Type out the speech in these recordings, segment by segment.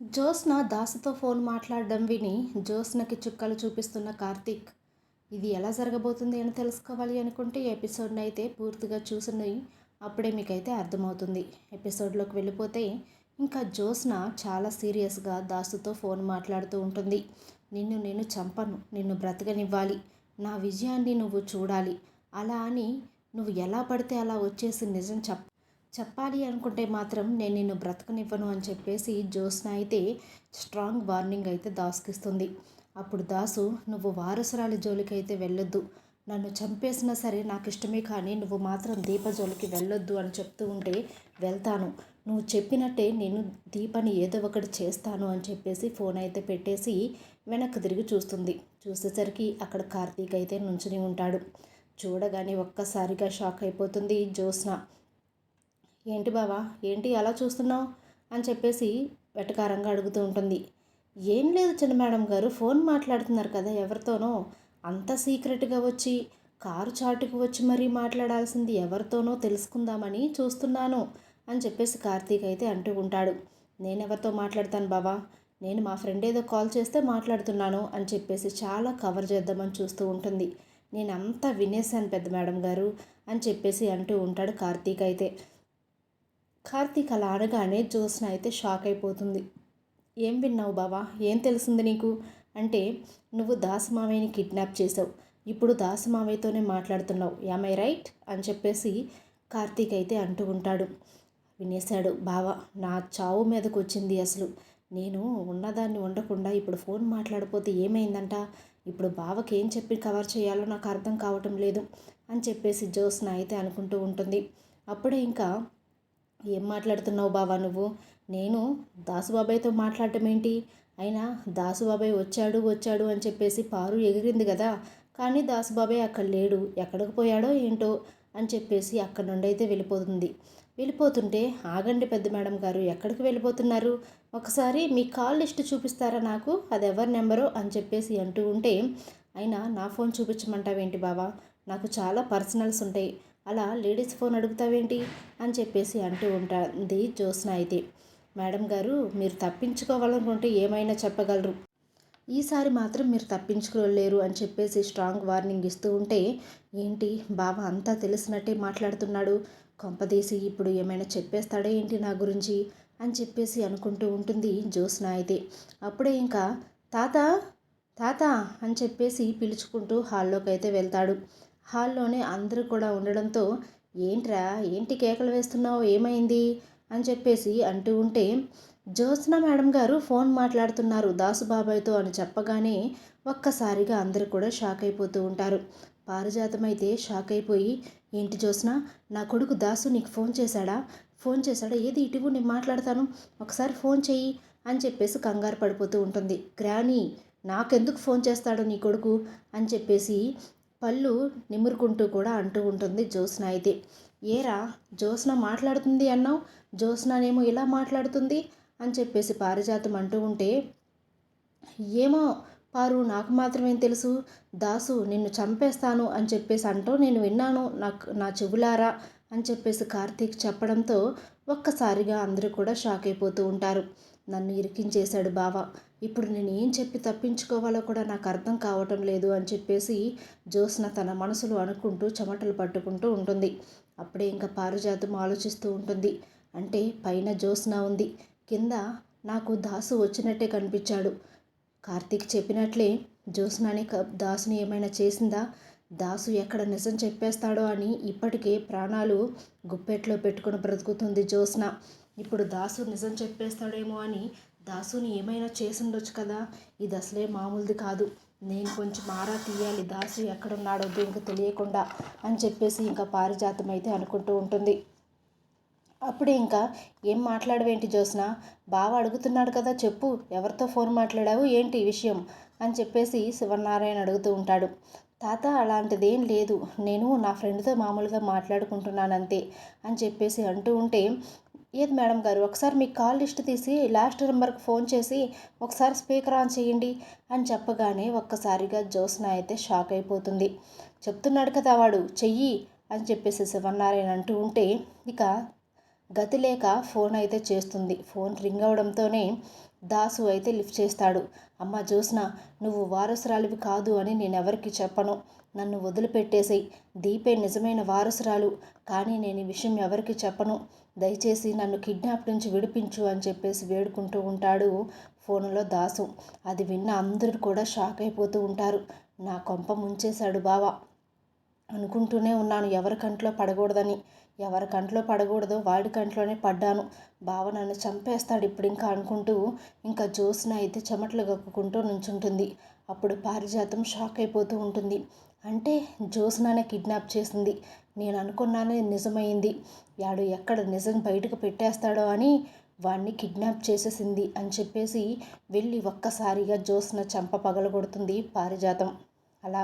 Josna దాసుతో phone మాట్లాడడం విని జోస్నకి చుక్కలు చూపిస్తున్న కార్తీక్ ఇది ఎలా జరగబోతుంది అని తెలుసుకోవాలి అనుకుంటే ఎపిసోడ్ని అయితే పూర్తిగా చూసినవి అప్పుడే మీకైతే అర్థమవుతుంది. ఎపిసోడ్లోకి వెళ్ళిపోతే ఇంకా జోస్న చాలా సీరియస్గా దాసుతో ఫోన్ మాట్లాడుతూ ఉంటుంది. నిన్ను నేను చంపను నిన్ను బ్రతకనివ్వాలి నా విజయాన్ని నువ్వు చూడాలి అలా అని నువ్వు ఎలా పడితే అలా వచ్చేసి నిజం చెప్ చెప్పాలి అనుకుంటే మాత్రం నేను నిన్ను బ్రతకనివ్వను అని చెప్పేసి జ్యోత్స్న అయితే స్ట్రాంగ్ వార్నింగ్ అయితే దాసుకిస్తుంది అప్పుడు దాసు నువ్వు వారసురాలి జోలికి అయితే వెళ్ళొద్దు. నన్ను చంపేసినా సరే నాకు ఇష్టమే కానీ నువ్వు మాత్రం దీప జోలికి వెళ్ళొద్దు అని చెప్తూ ఉంటే వెళ్తాను. నువ్వు చెప్పినట్టే నేను దీపని ఏదో ఒకటి చేస్తాను అని చెప్పేసి ఫోన్ అయితే పెట్టేసి వెనక్కి తిరిగి చూస్తుంది. చూసేసరికి అక్కడ కార్తీక్ అయితే నుంచుని ఉంటాడు. చూడగానే ఒక్కసారిగా షాక్ అయిపోతుంది జ్యోత్స్న ఏంటి బావా? ఏంటి అలా చూస్తున్నావు? అని చెప్పేసి వెటకారంగా అడుగుతూ ఉంటుంది. ఏం లేదు చిన్న మేడం గారు ఫోన్ మాట్లాడుతున్నారు కదా ఎవరితోనో. అంత సీక్రెట్గా వచ్చి కారు చాటుకు వచ్చి మరీ మాట్లాడాల్సింది ఎవరితోనో తెలుసుకుందామని చూస్తున్నాను అని చెప్పేసి కార్తీక్ అయితే అంటూ ఉంటాడు. నేను ఎవరితో మాట్లాడతాను బావా? నేను మా ఫ్రెండ్ ఏదో కాల్ చేస్తే మాట్లాడుతున్నాను అని చెప్పేసి చాలా కవర్ చేద్దామని చూస్తూ ఉంటుంది. నేను అంతా వినేశాను పెద్ద మేడం గారు అని చెప్పేసి అంటూ ఉంటాడు కార్తీక్ అయితే. కార్తీక్ అలా అనగానే జ్యోత్స్న అయితే షాక్ అయిపోతుంది. ఏం విన్నావు బావా? ఏం తెలిసింది నీకు? అంటే నువ్వు దాసమావయ్యని కిడ్నాప్ చేసావు ఇప్పుడు దాసమావయ్యతోనే మాట్లాడుతున్నావు. యామై రైట్ అని చెప్పేసి కార్తీక్ అయితే అంటూ ఉంటాడు. వినేశాడు. బావ నా చావు మీదకు వచ్చింది అసలు. నేను ఉన్నదాన్ని ఉండకుండా ఇప్పుడు ఫోన్ మాట్లాడిపోతే ఏమైందంట? ఇప్పుడు బావకి ఏం చెప్పి కవర్ చేయాలో నాకు అర్థం కావటం లేదు అని చెప్పేసి జ్యోత్స్న అయితే అనుకుంటూ ఉంటుంది. అప్పుడే ఇంకా ఏం మాట్లాడుతున్నావు బావా నువ్వు? నేను దాసుబాబాయ్తో మాట్లాడటం ఏంటి అయినా దాసుబాబాయ్ వచ్చాడు వచ్చాడు అని చెప్పేసి పారు ఎగిరింది కదా కానీ దాసుబాబాయ్ అక్కడ లేడు. ఎక్కడికి పోయాడో ఏంటో అని చెప్పేసి అక్కడ నుండి అయితే వెళ్ళిపోతుంది. వెళ్ళిపోతుంటే ఆగండి పెద్ద మేడం గారు ఎక్కడికి వెళ్ళిపోతున్నారు? ఒకసారి మీ కాల్ లిస్ట్ చూపిస్తారా నాకు? అది ఎవరి నెంబరో అని చెప్పేసి అంటూ ఉంటే అయినా నా ఫోన్ చూపించమంటావేంటి బావా? నాకు చాలా పర్సనల్స్ ఉంటాయి. అలా లేడీస్ ఫోన్ అడుగుతావేంటి? అని చెప్పేసి అంటూ ఉంటుంది జ్యోత్స్న అయితే. మేడం గారు మీరు తప్పించుకోవాలనుకుంటే ఏమైనా చెప్పగలరు? ఈసారి మాత్రం మీరు తప్పించుకోలేరు అని చెప్పేసి స్ట్రాంగ్ వార్నింగ్ ఇస్తూ ఉంటే ఏంటి బావ అంతా తెలిసినట్టే మాట్లాడుతున్నాడు? కొంపదీసి ఇప్పుడు ఏమైనా చెప్పేస్తాడా ఏంటి నా గురించి? అని చెప్పేసి అనుకుంటూ ఉంటుంది జ్యోత్స్న అయితే. అప్పుడే ఇంకా తాత తాత అని చెప్పేసి పిలుచుకుంటూ హాల్లోకి అయితే వెళ్తాడు. హాల్లోనే అందరూ కూడా ఉండడంతో ఏంట్రా ఏంటి కేకలు వేస్తున్నావు? ఏమైంది? అని చెప్పేసి అంటూ ఉంటే జ్యోత్స్న మేడం గారు ఫోన్ మాట్లాడుతున్నారు దాసుబాబాయ్తో అని చెప్పగానే ఒక్కసారిగా అందరూ కూడా షాక్ అయిపోతూ ఉంటారు. పారిజాతం అయితే షాక్ అయిపోయి ఏంటి జ్యోత్స్న నా కొడుకు దాసు నీకు ఫోన్ చేశాడా? ఫోన్ చేశాడా? ఏది? ఇటువు నేను మాట్లాడతాను. ఒకసారి ఫోన్ చెయ్యి అని చెప్పేసి కంగారు పడిపోతూ ఉంటుంది. గ్రానీ నాకెందుకు ఫోన్ చేస్తాడు నీ కొడుకు? అని చెప్పేసి పళ్ళు నిమురుకుంటూ కూడా అంటూ ఉంటుంది జ్యోత్స్న అయితే ఏరా జ్యోత్స్న మాట్లాడుతుంది అన్నావు? జ్యోత్స్ననేమో ఇలా మాట్లాడుతుంది అని చెప్పేసి పారిజాతం అంటూ ఉంటే ఏమో పారు నాకు మాత్రమేం తెలుసు. దాసు నిన్ను చంపేస్తాను అని చెప్పేసి అంటూ నేను విన్నాను నాకు నా చెవులారా అని చెప్పేసి కార్తీక్ చెప్పడంతో ఒక్కసారిగా అందరూ కూడా షాక్ అయిపోతూ ఉంటారు. నన్ను ఇరికించేశాడు బావ. ఇప్పుడు నేను ఏం చెప్పి తప్పించుకోవాలో కూడా నాకు అర్థం కావటం లేదు అని చెప్పేసి జ్యోత్స్న తన మనసులో అనుకుంటూ చెమటలు పట్టుకుంటూ ఉంటుంది. అప్పుడే ఇంకా పారిజాతం ఆలోచిస్తూ ఉంటుంది. అంటే పైన జ్యోత్స్న ఉంది. కింద నాకు దాసు వచ్చినట్టే కనిపించాడు. కార్తీక్ చెప్పినట్లే జ్యోత్స్నాని దాసుని ఏమైనా చేసిందా? దాసు ఎక్కడ నిజం చెప్పేస్తాడో అని ఇప్పటికే ప్రాణాలు గుప్పెట్లో పెట్టుకుని బ్రతుకుతుంది జ్యోత్స్న ఇప్పుడు దాసు నిజం చెప్పేస్తాడేమో అని దాసుని ఏమైనా చేసుండొచ్చు కదా? ఇది అసలే మామూలుది కాదు. నేను కొంచెం ఆరా తీయాలి. దాసు ఎక్కడున్నాడో దీనికి తెలియకుండా అని చెప్పేసి ఇంకా పారిజాతం అయితే అనుకుంటూ ఉంటుంది. అప్పుడే ఇంకా ఏం మాట్లాడవేంటి జోస్న బావ అడుగుతున్నాడు కదా చెప్పు. ఎవరితో ఫోన్ మాట్లాడావు? ఏంటి విషయం? అని చెప్పేసి శివనారాయణ అడుగుతూ ఉంటాడు. తాత అలాంటిదేం లేదు. నేను నా ఫ్రెండ్తో మామూలుగా మాట్లాడుకుంటున్నానంతే అని చెప్పేసి అంటూ ఉంటే ఏది మేడం గారు? ఒకసారి మీ కాల్ లిస్ట్ తీసి లాస్ట్ నెంబర్కి ఫోన్ చేసి ఒకసారి స్పీకర్ ఆన్ చేయండి అని చెప్పగానే ఒక్కసారిగా జ్యోత్స్న అయితే షాక్ అయిపోతుంది. చెప్తున్నాడు కదా వాడు చెయ్యి అని చెప్పేసి శివనారాయణ అంటూ ఉంటే ఇక గతి లేక ఫోన్ అయితే చేస్తుంది. ఫోన్ రింగ్ అవడంతోనే దాసు అయితే లిఫ్ట్ చేస్తాడు. అమ్మ జ్యోత్స్న నువ్వు వారసురాలివి కాదు అని నేను ఎవరికి చెప్పను. నన్ను వదిలిపెట్టేసేయి. దీపే నిజమైన వారసురాలు. కానీ నేను ఈ విషయం ఎవరికి చెప్పను. దయచేసి నన్ను కిడ్నాప్ నుంచి విడిపించు అని చెప్పేసి వేడుకుంటూ ఉంటాడు ఫోన్లో దాసు. అది విన్న అందరూ కూడా షాక్ అయిపోతూ ఉంటారు. నా కొంప ముంచేశాడు బావా. అనుకుంటూనే ఉన్నాను ఎవరి కంట్లో పడకూడదని. ఎవరి కంట్లో పడకూడదో వాడి కంట్లోనే పడ్డాను. బావ నన్ను చంపేస్తాడు ఇప్పుడు ఇంకా అనుకుంటూ ఇంకా జ్యోత్స్న అయితే చెమటలు గక్కుకుంటూ నుంచుంటుంది. అప్పుడు పారిజాతం షాక్ అయిపోతూ ఉంటుంది. అంటే జ్యోత్స్నానే కిడ్నాప్ చేసింది. నేను అనుకున్నానే నిజమైంది. యాడు ఎక్కడ నిజం బయటకు పెట్టేస్తాడో అని వాడిని కిడ్నాప్ చేసేసింది అని చెప్పేసి వెళ్ళి ఒక్కసారిగా జ్యోత్స్న చెంప పగలగొడుతుంది పారిజాతం. అలా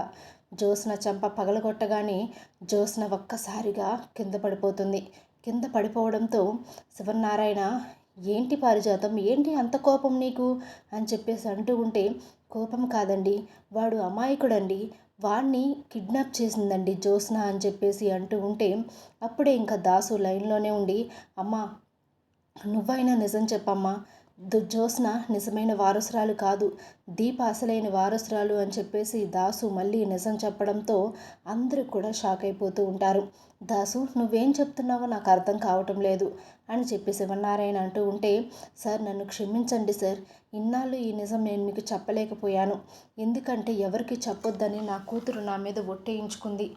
జ్యోత్స్న చంప పగలగొట్టగానే జ్యోత్స్న ఒక్కసారిగా కింద పడిపోతుంది. కింద పడిపోవడంతో శివనారాయణ ఏంటి పారిజాతం? ఏంటి అంత కోపం నీకు? అని చెప్పేసి అంటూ ఉంటే కోపం కాదండి. వాడు అమాయకుడండి. వాణ్ణి కిడ్నాప్ చేసిందండి జ్యోత్స్న అని చెప్పేసి అంటూ ఉంటే అప్పుడే ఇంకా దాసు లైన్లోనే ఉండి అమ్మ నువ్వైనా నిజం చెప్పమ్మా. జ్యోత్స్న నిజమైన వారసురాలు కాదు. దీప అసలైన వారసురాలు అని చెప్పేసి దాసు మళ్ళీ నిజం చెప్పడంతో అందరూ కూడా షాక్ అయిపోతూ ఉంటారు. దాసు నువ్వేం చెప్తున్నావో నాకు అర్థం కావటం లేదు అని చెప్పి శివనారాయణ అంటూ ఉంటే సార్ నన్ను క్షమించండి సార్. ఇన్నాళ్ళు ఈ నిజం నేను మీకు చెప్పలేకపోయాను. ఎందుకంటే ఎవరికి చెప్పొద్దని నా కూతురు నా మీద ఒట్టేయించుకుంది.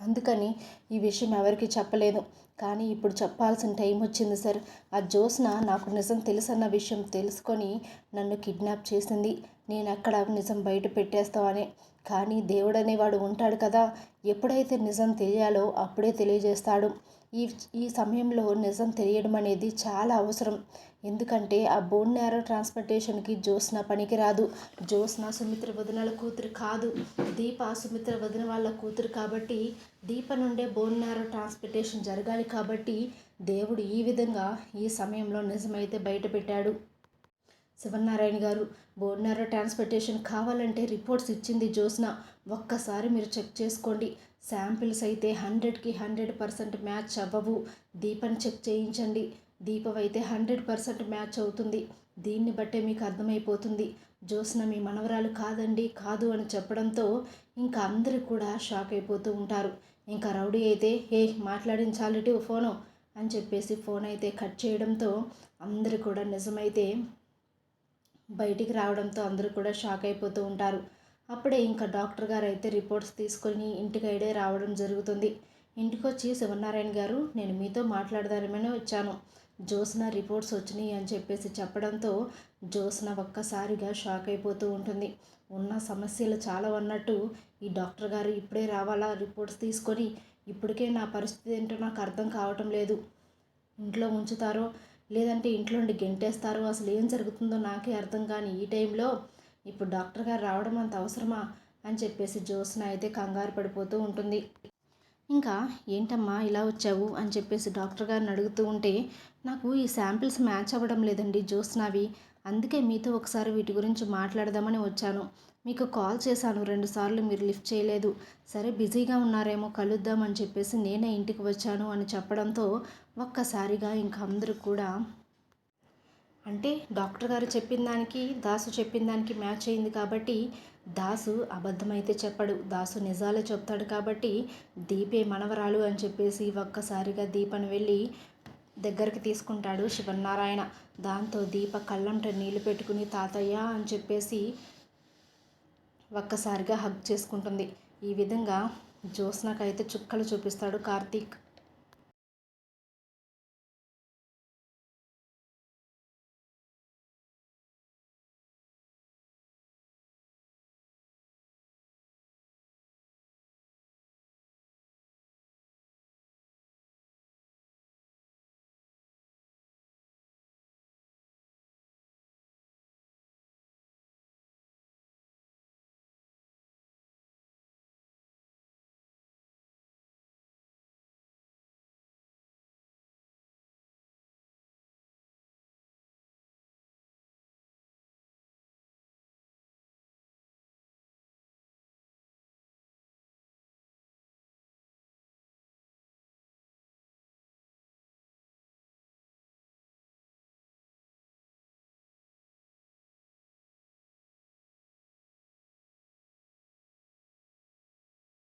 అందుకని ఈ విషయం ఎవరికి చెప్పలేదు. కానీ ఇప్పుడు చెప్పాల్సిన టైం వచ్చింది సార్. ఆ జ్యోత్స్న నాకు నిజం తెలుసన్న విషయం తెలుసుకొని నన్ను కిడ్నాప్ చేసింది. నేను అక్కడ నిజం బయట పెట్టేస్తామని కానీ దేవుడు అనేవాడు ఉంటాడు కదా. ఎప్పుడైతే నిజం తెలియాలో అప్పుడే తెలియజేస్తాడు. ఈ ఈ సమయంలో నిజం తెలియడం అనేది చాలా అవసరం. ఎందుకంటే ఆ బోన్ నేరో ట్రాన్స్పోర్టేషన్కి జోస్న పనికిరాదు. జోస్న సుమిత్ర వదినల కూతురు కాదు. దీప సుమిత్ర వదిన వాళ్ళ కూతురు కాబట్టి దీప నుండే బోన్ నేరో ట్రాన్స్పోర్టేషన్ జరగాలి కాబట్టి దేవుడు ఈ విధంగా ఈ సమయంలో నిజమైతే బయటపెట్టాడు శివనారాయణ గారు బోర్నారో ట్రాన్స్పోర్టేషన్ కావాలంటే రిపోర్ట్స్ ఇచ్చింది జ్యోత్స్న. ఒక్కసారి మీరు చెక్ చేసుకోండి. శాంపిల్స్ అయితే హండ్రెడ్కి హండ్రెడ్ పర్సెంట్ మ్యాచ్ అవ్వవు. దీపని చెక్ చేయించండి. దీపం అయితే హండ్రెడ్ పర్సెంట్ మ్యాచ్ అవుతుంది. దీన్ని బట్టే మీకు అర్థమైపోతుంది. జ్యోత్స్న మీ మనవరాలు కాదండి కాదు అని చెప్పడంతో ఇంకా అందరూ కూడా షాక్ అయిపోతూ ఉంటారు. ఇంకా రౌడీ అయితే ఏ మాట్లాడించాలిటి ఫోను అని చెప్పేసి ఫోన్ అయితే కట్ చేయడంతో అందరూ కూడా నిజమైతే బయటికి రావడంతో అందరూ కూడా షాక్ అయిపోతూ ఉంటారు. అప్పుడే ఇంకా డాక్టర్ గారు అయితే రిపోర్ట్స్ తీసుకొని ఇంటికైడే రావడం జరుగుతుంది. ఇంటికి వచ్చి శివనారాయణ గారు నేను మీతో మాట్లాడదామని వచ్చాను. జోస్న రిపోర్ట్స్ వచ్చినాయి అని చెప్పేసి చెప్పడంతో జోస్న ఒక్కసారిగా షాక్ అయిపోతూ ఉంటుంది. ఉన్న సమస్యలు చాలా ఉన్నట్టు ఈ డాక్టర్ గారు ఇప్పుడే రావాలా రిపోర్ట్స్ తీసుకొని ఇప్పటికే నా పరిస్థితి ఏంటో నాకు అర్థం కావటం లేదు. ఇంట్లో ఉంచుతారో లేదంటే ఇంట్లో నుండి గెంటేస్తారు అసలు ఏం జరుగుతుందో నాకే అర్థం కాని ఈ టైంలో ఇప్పుడు డాక్టర్ గారు రావడం అంత అవసరమా అని చెప్పేసి జ్యోత్స్న అయితే కంగారు పడిపోతూ ఉంటుంది. ఇంకా ఏంటమ్మా ఇలా వచ్చావు అని చెప్పేసి డాక్టర్ గారిని అడుగుతూ ఉంటే నాకు ఈ శాంపిల్స్ మ్యాచ్ అవ్వడం లేదండి జ్యోత్స్నావి అందుకే మీతో ఒకసారి వీటి గురించి మాట్లాడదామని వచ్చాను. మీకు కాల్ చేశాను. రెండుసార్లు మీరు లిఫ్ట్ చేయలేదు. సరే బిజీగా ఉన్నారేమో కలుద్దామని చెప్పేసి నేనే ఇంటికి వచ్చాను అని చెప్పడంతో ఒక్కసారిగా ఇంకా అందరూ కూడా అంటే డాక్టర్ గారు చెప్పిన దానికి దాసు చెప్పిన దానికి మ్యాచ్ అయింది కాబట్టి దాసు అబద్ధమైతే చెప్పడు. దాసు నిజాలే చెప్తాడు కాబట్టి దీపే మనవరాలు అని చెప్పేసి ఒక్కసారిగా దీపను వెళ్ళి దగ్గరికి తీసుకుంటాడు శివనారాయణ దాంతో దీప కళ్ళంట నీళ్ళు పెట్టుకుని తాతయ్య అని చెప్పేసి ఒక్కసారిగా హగ్ చేసుకుంటుంది. ఈ విధంగా జ్యోత్స్నకైతే చుక్కలు చూపిస్తాడు కార్తీక్.